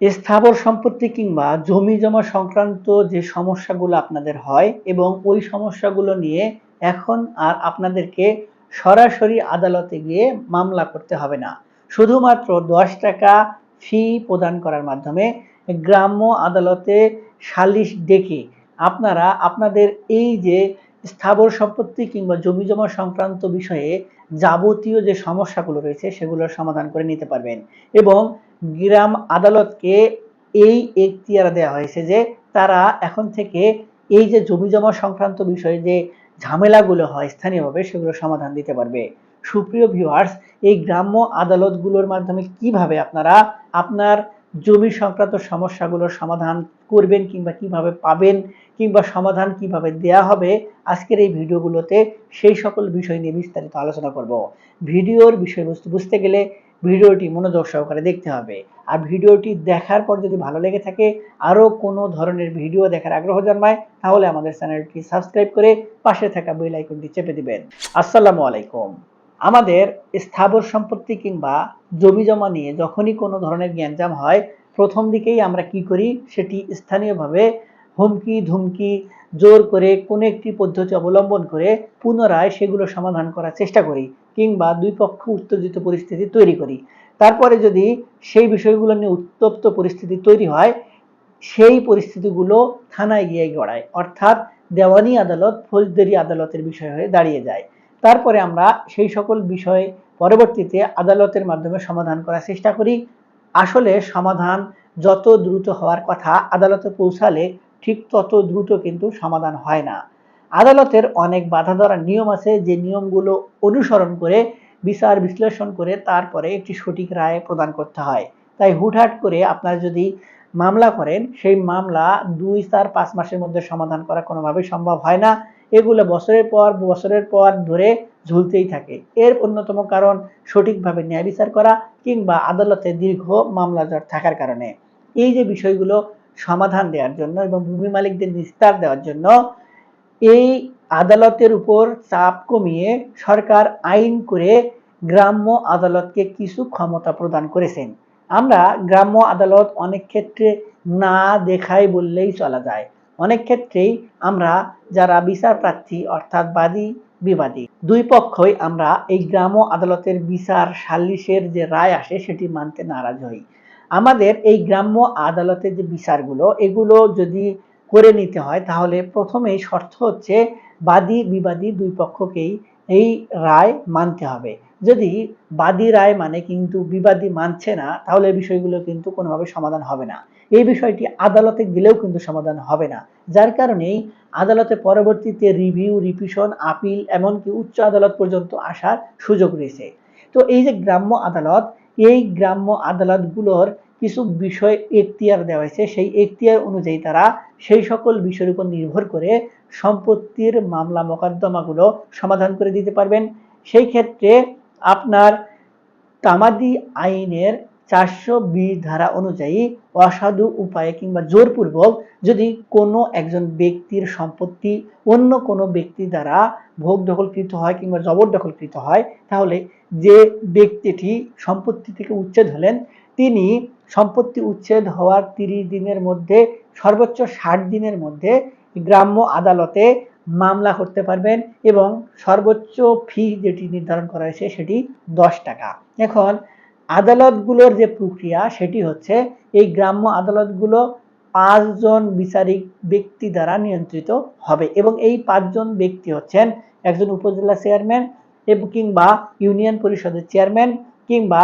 স্থাবর সম্পত্তি কিংবা জমি জমা সংক্রান্ত যে সমস্যাগুলো আপনাদের হয় এবং ওই সমস্যাগুলো নিয়ে এখন আর আপনাদেরকে সরাসরি আদালতে গিয়ে মামলা করতে হবে না। শুধুমাত্র দশ টাকা ফি প্রদান করার মাধ্যমে গ্রাম্য আদালতে সালিশ ডেকে আপনারা আপনাদের এই যে স্থাবর সম্পত্তি কিংবা জমি জমা সংক্রান্ত বিষয়ে যাবতীয় যে সমস্যাগুলো রয়েছে সেগুলোর সমাধান করে নিতে পারবেন এবং গ্রাম আদালতকে এই এখতিয়ার দেওয়া হয়েছে যে তারা এখন থেকে এই যে জমি জমা সংক্রান্ত বিষয়ে যে ঝামেলাগুলো হয় স্থানীয়ভাবে সেগুলো সমাধান দিতে পারবে। সুপ্রিয় ভিউয়ার্স এই গ্রাম্য আদালতগুলোর মাধ্যমে কীভাবে আপনারা আপনার জমি সংক্রান্ত সমস্যাগুলোর সমাধান করবেন কিংবা কীভাবে পাবেন কিংবা সমাধান কীভাবে দেয়া হবে, আজকের এই ভিডিওগুলোতে সেই সকল বিষয় নিয়ে বিস্তারিত আলোচনা করব। ভিডিওর বিষয়বস্তু বুঝতে গেলে ভিডিওটি মনোযোগ সহকারে দেখতে হবে। আর ভিডিওটি দেখার পর যদি ভালো লেগে থাকে, আরও কোনো ধরনের ভিডিও দেখার আগ্রহ জন্মায়, তাহলে আমাদের চ্যানেলটি সাবস্ক্রাইব করে পাশে থাকা বেল আইকনটি চেপে দিবেন। আসসালামু আলাইকুম। আমাদের স্থাবর সম্পত্তি কিংবা জমি জমা নিয়ে যখনই কোনো ধরনের জ্ঞানজাম হয়, প্রথম দিকেই আমরা কি করি, সেটি স্থানীয়ভাবে হুমকি ধুমকি, জোর করে কোনো একটি পদ্ধতি অবলম্বন করে পুনরায় সেগুলো সমাধান করার চেষ্টা করি কিংবা দুই পক্ষ উত্তেজিত পরিস্থিতি তৈরি করি। তারপরে যদি সেই বিষয়গুলো নিয়ে উত্তপ্ত পরিস্থিতি তৈরি হয়, সেই পরিস্থিতিগুলো থানায় গিয়ে গড়ায় অর্থাৎ দেওয়ানি আদালত ফৌজদারি আদালতের বিষয় হয়ে দাঁড়িয়ে যায়। তারপরে আমরা সেই সকল বিষয় পরবর্তীতে আদালতের মাধ্যমে সমাধান করার চেষ্টা করি। আসলে সমাধান যত দ্রুত হওয়ার কথা আদালতে পৌঁছালে ঠিক তত দ্রুত কিন্তু সমাধান হয় না। আদালতের অনেক বাধা ধরার নিয়ম আছে যে নিয়মগুলো অনুসরণ করে বিচার বিশ্লেষণ করে তারপরে একটি সঠিক রায় প্রদান করতে হয়। তাই হুটহাট করে আপনারা যদি মামলা করেন, সেই মামলা দুই চার পাঁচ মাসের মধ্যে সমাধান করা কোনোভাবেই সম্ভব হয় না। এগুলো বছরের পর বছরের পর ধরে ঝুলতেই থাকে। এর অন্যতম কারণ সঠিকভাবে ন্যায় বিচার করা কিংবা আদালতে দীর্ঘ মামলা থাকার কারণে। এই যে বিষয়গুলো সমাধান দেওয়ার জন্য এবং ভূমি মালিকদের নিস্তার দেওয়ার জন্য এই আদালতের উপর চাপ কমিয়ে সরকার আইন করে গ্রাম্য আদালতকে কিছু ক্ষমতা প্রদান করেছেন। আমরা গ্রাম্য আদালত অনেক ক্ষেত্রে না দেখাই বললেই চলা যায়। অনেক ক্ষেত্রেই আমরা যারা বিচার প্রার্থী অর্থাৎ বাদী, বিবাদী, দুই পক্ষই আমরা এই গ্রাম্য আদালতের বিচার সালিশের যে রায় আসে সেটি মানতে নারাজ হই। আমাদের এই গ্রাম্য আদালতের যে বিচারগুলো, এগুলো যদি করে নিতে হয়, তাহলে প্রথমেই শর্ত হচ্ছে বাদী বিবাদী দুই পক্ষকেই এই রায় মানতে হবে। যদি বাদী রায় মানে কিন্তু বিবাদী মানছে না, তাহলে বিষয়গুলো কিন্তু কোনোভাবে সমাধান হবে না। এই বিষয়টি আদালতে গেলেও কিন্তু সমাধান হবে না। যার কারণেই আদালতে পরবর্তীতে রিভিউ, রিপিশন, আপিল, এমনকি উচ্চ আদালত পর্যন্ত আসার সুযোগ রয়েছে। তো এই যে গ্রাম্য আদালত এই গ্রাম্য আদালতগুলোর কিছু বিষয় এখতিয়ার দেওয়া হয়েছে। সেই এখতিয়ার অনুযায়ী তারা সেই সকল বিষয়ের উপর নির্ভর করে সম্পত্তির মামলা মোকদ্দমাগুলো সমাধান করে দিতে পারবেন। সেই ক্ষেত্রে আপনার তামাদি আইনের চারশো বিশ ধারা অনুযায়ী অসাধু উপায়ে কিংবা জোরপূর্বক যদি কোনো একজন ব্যক্তির সম্পত্তি অন্য কোনো ব্যক্তি দ্বারা ভোগ দখলকৃত হয় কিংবা জবরদখলকৃত হয়, তাহলে যে ব্যক্তিটি সম্পত্তি থেকে উচ্ছেদ হলেন, তিনি সম্পত্তি উচ্ছেদ হওয়ার তিরিশ দিনের মধ্যে, সর্বোচ্চ ষাট দিনের মধ্যে গ্রাম্য আদালতে মামলা করতে পারবেন এবং সর্বোচ্চ ফি যেটি নির্ধারণ করা হয়েছে সেটি দশ টাকা। এখন আদালতগুলোর যে প্রক্রিয়া, সেটি হচ্ছে এই গ্রাম্য আদালতগুলো পাঁচজন বিচারিক ব্যক্তি দ্বারা নিয়ন্ত্রিত হবে এবং এই পাঁচজন ব্যক্তি হচ্ছেন একজন উপজেলা চেয়ারম্যান এবং কিংবা ইউনিয়ন পরিষদের চেয়ারম্যান কিংবা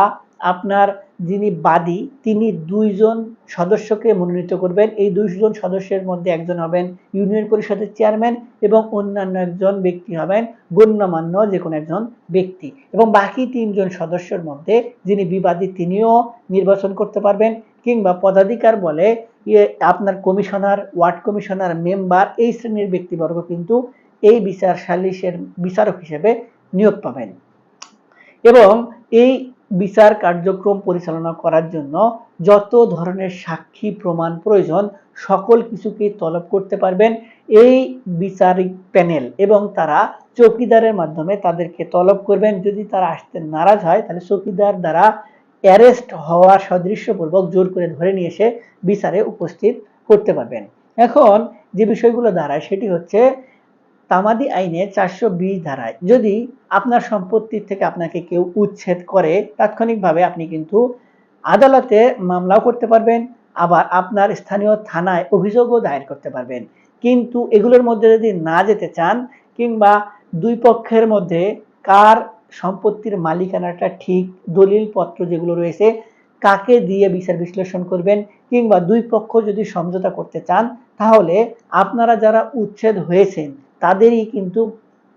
আপনার যিনি বাদী, তিনি দুইজন সদস্যকে মনোনীত করবেন। এই দুইজন সদস্যের মধ্যে একজন হবেন ইউনিয়ন পরিষদের চেয়ারম্যান এবং অন্যান্য একজন ব্যক্তি হবেন গণ্যমান্য যে কোনো একজন ব্যক্তি। এবং বাকি তিনজন সদস্যের মধ্যে যিনি বিবাদী, তিনিও নির্বাচন করতে পারবেন কিংবা পদাধিকার বলে আপনার কমিশনার, ওয়ার্ড কমিশনার, মেম্বার এই শ্রেণির ব্যক্তিবর্গ কিন্তু এই বিচার সালিশের বিচারক হিসেবে নিয়োগ পাবেন। এবং এই বিচার কার্যক্রম পরিচালনা করার জন্য যত ধরনের সাক্ষী প্রমাণ প্রয়োজন, সকল কিছুকে তলব করতে পারবেন এই বিচারিক প্যানেল এবং তারা চৌকিদারের মাধ্যমে তাদেরকে তলব করবেন। যদি তারা আসতে নারাজ হয়, তাহলে চৌকিদার দ্বারা অ্যারেস্ট হওয়ার সদৃশ্যপূর্বক জোর করে ধরে নিয়ে এসে বিচারে উপস্থিত করতে পারবেন। এখন যে বিষয়গুলো দাঁড়ায়, সেটি হচ্ছে তামাদি আইনে চারশো বিশ ধারায় যদি আপনার সম্পত্তির থেকে আপনাকে কেউ উচ্ছেদ করে, তাৎক্ষণিকভাবে আপনি কিন্তু আদালতে মামলাও করতে পারবেন, আবার আপনার স্থানীয় থানায় অভিযোগও দায়ের করতে পারবেন। কিন্তু এগুলোর মধ্যে যদি না যেতে চান, কিংবা দুই পক্ষের মধ্যে কার সম্পত্তির মালিকানাটা ঠিক দলিল পত্র যেগুলো রয়েছে, কাকে দিয়ে বিচার বিশ্লেষণ করবেন, কিংবা দুই পক্ষ যদি সমঝোতা করতে চান, তাহলে আপনারা যারা উচ্ছেদ হয়েছেন তাদেরই কিন্তু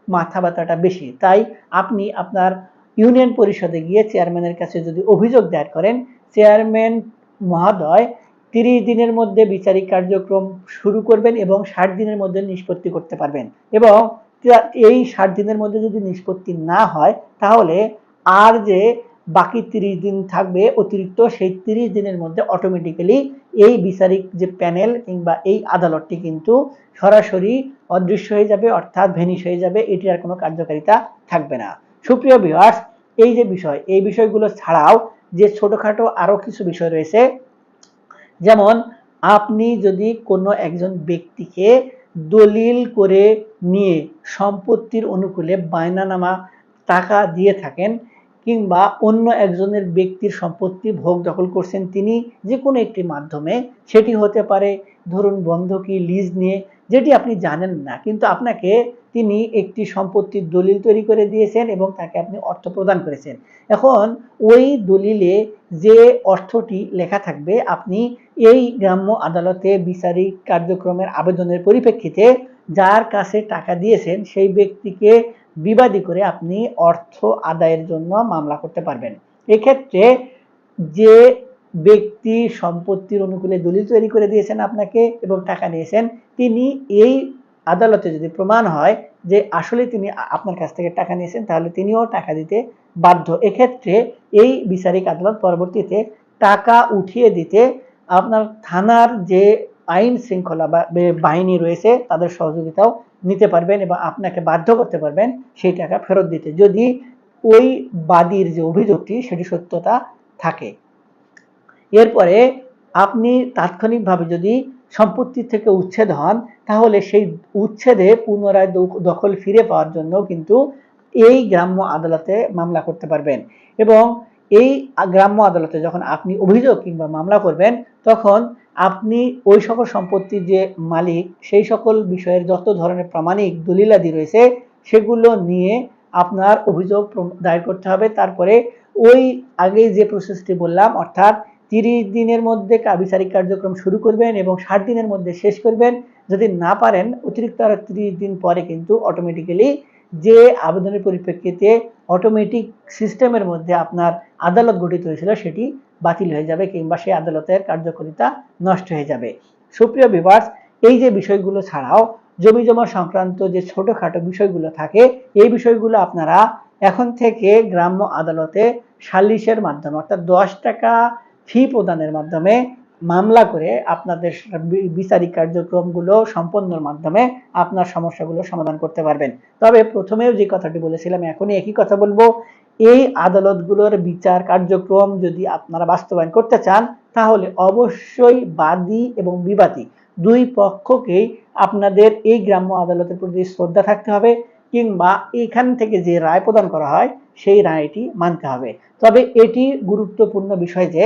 মাথা ব্যথাটা বেশি। তাই আপনি আপনার ইউনিয়ন পরিষদে গিয়ে চেয়ারম্যানের কাছে যদি অভিযোগ দায়ের করেন, চেয়ারম্যান মহোদয় তিরিশ দিনের মধ্যে বিচারিক কার্যক্রম শুরু করবেন এবং ষাট দিনের মধ্যে নিষ্পত্তি করতে পারবেন। এবং এই ষাট দিনের মধ্যে যদি নিষ্পত্তি না হয়, তাহলে আর যে বাকি তিরিশ দিন থাকবে অতিরিক্ত, সেই তিরিশ দিনের মধ্যে অটোমেটিক্যালি এই বিচারিক যে প্যানেল কিংবা এই আদালতটি কিন্তু সরাসরি অদৃশ্য হয়ে যাবে, অর্থাৎ ভেনিশ হয়ে যাবে, এটির আর কোনো কার্যকারিতা থাকবে না। সুপ্রিয় ভিউয়ার্স এই যে বিষয়, এই বিষয়গুলো ছাড়াও যে ছোটোখাটো আরও কিছু বিষয় রয়েছে, যেমন আপনি যদি কোনো একজন ব্যক্তিকে দলিল করে নিয়ে সম্পত্তির অনুকূলে বায়নানামা টাকা দিয়ে থাকেন কিংবা অন্য একজনের ব্যক্তির সম্পত্তি ভোগ দখল করছেন তিনি যে কোনো একটি মাধ্যমে, সেটি হতে পারে, ধরুন বন্ধকি, লিজ নিয়ে, যেটি আপনি জানেন না, কিন্তু আপনাকে তিনি একটি সম্পত্তির দলিল তৈরি করে দিয়েছেন এবং তাকে আপনি অর্থ প্রদান করেছেন। এখন ওই দলিলে যে অর্থটি লেখা থাকবে, আপনি এই গ্রাম্য আদালতে বিচারিক কার্যক্রমের আবেদনের পরিপ্রেক্ষিতে যার কাছে টাকা দিয়েছেন, সেই ব্যক্তিকে বিবাদী করে আপনি অর্থ আদায়ের জন্য মামলা করতে পারবেন। এক্ষেত্রে যে ব্যক্তি সম্পত্তির অনুকূলে দলিল তৈরি করে দিয়েছেন আপনাকে এবং টাকা নিয়েছেন, তিনি এই আদালতে যদি প্রমাণ হয় যে আসলে তিনি আপনার কাছ থেকে টাকা নিয়েছেন, তাহলে তিনিও টাকা দিতে বাধ্য। এক্ষেত্রে এই বিচারিক আদালত পরবর্তীতে টাকা উঠিয়ে দিতে আপনার থানার যে আইন শৃঙ্খলা বাহিনী রয়েছে, তাদের সহযোগিতাও নিতে পারবেন এবং আপনাকে বাধ্য করতে পারবেন সেই টাকা ফেরত দিতে। যদি ওই বাদীর যে অভিযোগটি, সেটি সত্যতা থাকে। এরপরে আপনি তাৎক্ষণিকভাবে যদি সম্পত্তি থেকে উচ্ছেদ হন, তাহলে সেই উচ্ছেদে পুনরায় দখল ফিরে পাওয়ার জন্য কিন্তু এই গ্রাম্য আদালতে মামলা করতে পারবেন। এবং এই গ্রাম্য আদালতে যখন আপনি অভিযোগ কিংবা মামলা করবেন, তখন আপনি ওই সকল সম্পত্তির যে মালিক, সেই সকল বিষয়ের যত ধরনের প্রামাণিক দলিলাদি রয়েছে, সেগুলো নিয়ে আপনার অভিযোগ দায়ের করতে হবে। তারপরে ওই আগে যে প্রসেসটি বললাম, অর্থাৎ তিরিশ দিনের মধ্যে বিচারিক কার্যক্রম শুরু করবেন এবং ষাট দিনের মধ্যে শেষ করবেন। যদি না পারেন, অতিরিক্ত আরও তিরিশ দিন পরে কিন্তু অটোমেটিক্যালি যে আবেদনের পরিপ্রেক্ষিতে অটোমেটিক সিস্টেমের মধ্যে আপনার আদালত গঠিত হয়েছিল, সেটি বাতিল হয়ে যাবে কিংবা সেই আদালতের কার্যকারিতা নষ্ট হয়ে যাবে। সুপ্রিয় বিভার্স এই যে বিষয়গুলো ছাড়াও জমি জমা সংক্রান্ত যে ছোটখাটো বিষয়গুলো থাকে, এই বিষয়গুলো আপনারা এখন থেকে গ্রাম্য আদালতে সালিশের মাধ্যমে, অর্থাৎ দশ টাকা ফি প্রদানের মাধ্যমে মামলা করে আপনাদের বিচারিক কার্যক্রমগুলো সম্পন্নর মাধ্যমে আপনার সমস্যাগুলো সমাধান করতে পারবেন। তবে প্রথমেও যে কথাটি বলেছিলাম, এখনই একই কথা বলব। এই আদালতগুলোর বিচার কার্যক্রম যদি আপনারা বাস্তবায়ন করতে চান, তাহলে অবশ্যই বাদী এবং বিবাদী দুই পক্ষকেই আপনাদের এই গ্রাম্য আদালতের প্রতি শ্রদ্ধা থাকতে হবে কিংবা এখান থেকে যে রায় প্রদান করা হয়, সেই রায়টি মানতে হবে। তবে এটি গুরুত্বপূর্ণ বিষয় যে,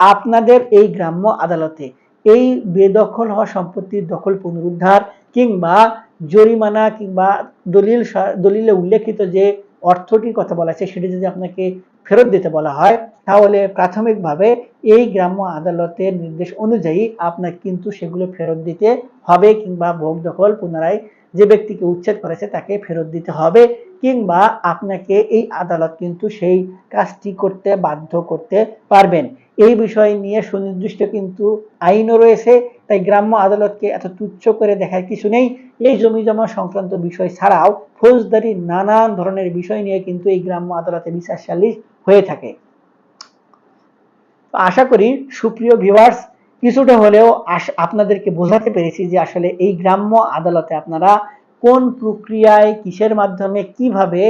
আপনাদের এই গ্রাম্য আদালতে এই বেদখল হওয়া সম্পত্তির দখল পুনরুদ্ধার কিংবা জরিমানা কিংবা দলিল দলিলে উল্লেখিত যে অর্থটির কথা বলা আছে, সেটি যদি আপনাকে ফেরত দিতে বলা হয়, তাহলে প্রাথমিকভাবে এই গ্রাম্য আদালতের নির্দেশ অনুযায়ী আপনাকে কিন্তু সেগুলো ফেরত দিতে হবে কিংবা ভোগ দখল পুনরায় যে ব্যক্তিকে উচ্ছেদ করেছে তাকে ফেরত দিতে হবে কিংবা আপনাকে এই আদালত কিন্তু সেই কাজটি করতে বাধ্য করতে পারবেন। এই বিষয় নিয়ে সুনির্দিষ্ট কিন্তু আইনও রয়েছে, তাই গ্রাম্য আদালতকে এত তুচ্ছ করে দেখার কিছু নেই। এই জমি জমা সংক্রান্ত বিষয় ছাড়াও ফৌজদারি নানান ধরনের বিষয় নিয়ে কিন্তু এই গ্রাম্য আদালতে বিচার সালিশ হয়ে থাকে। আশা করি সুপ্রিয় ভিউয়ার্স কিছুটা হলেও আপনাদেরকে বোঝাতে পেরেছি যে আসলে এই গ্রাম্য আদালতে আপনারা কোন প্রক্রিয়ায়, কিসের মাধ্যমে, কীভাবে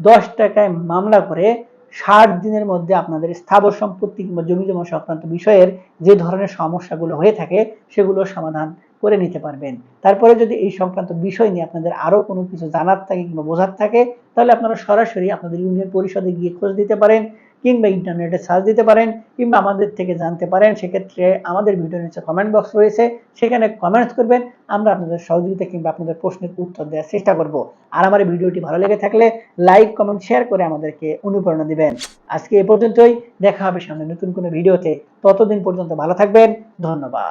দশ টাকায় মামলা করে ষাট দিনের মধ্যে আপনাদের স্থাবর সম্পত্তি কিংবা জমি জমা সংক্রান্ত বিষয়ের যে ধরনের সমস্যাগুলো হয়ে থাকে সেগুলো সমাধান করে নিতে পারবেন। তারপরে যদি এই সংক্রান্ত বিষয় নিয়ে আপনাদের আরও কোনো কিছু জানার থাকে কিংবা বোঝার থাকে, তাহলে আপনারা সরাসরি আপনাদের ইউনিয়ন পরিষদে গিয়ে খোঁজ দিতে পারেন। কিংবা ইন্টারনেটে সার্চ দিতে পারেন কিংবা আমাদের থেকে জানতে পারেন, সেক্ষেত্রে আমাদের ভিডিও নিচে কমেন্ট বক্স রয়েছে। সেখানে কমেন্টস করবেন, আমরা আপনাদের সহযোগিতা কিংবা আপনাদের প্রশ্নের উত্তর দেওয়ার চেষ্টা করব। আর আমার ভিডিওটি ভালো লেগে থাকলে লাইক কমেন্ট শেয়ার করে আমাদেরকে অনুপ্রেরণা দিবেন। আজকে এ পর্যন্তই, দেখা হবে সামনে নতুন কোনো ভিডিওতে ততদিন পর্যন্ত ভালো থাকবেন, ধন্যবাদ।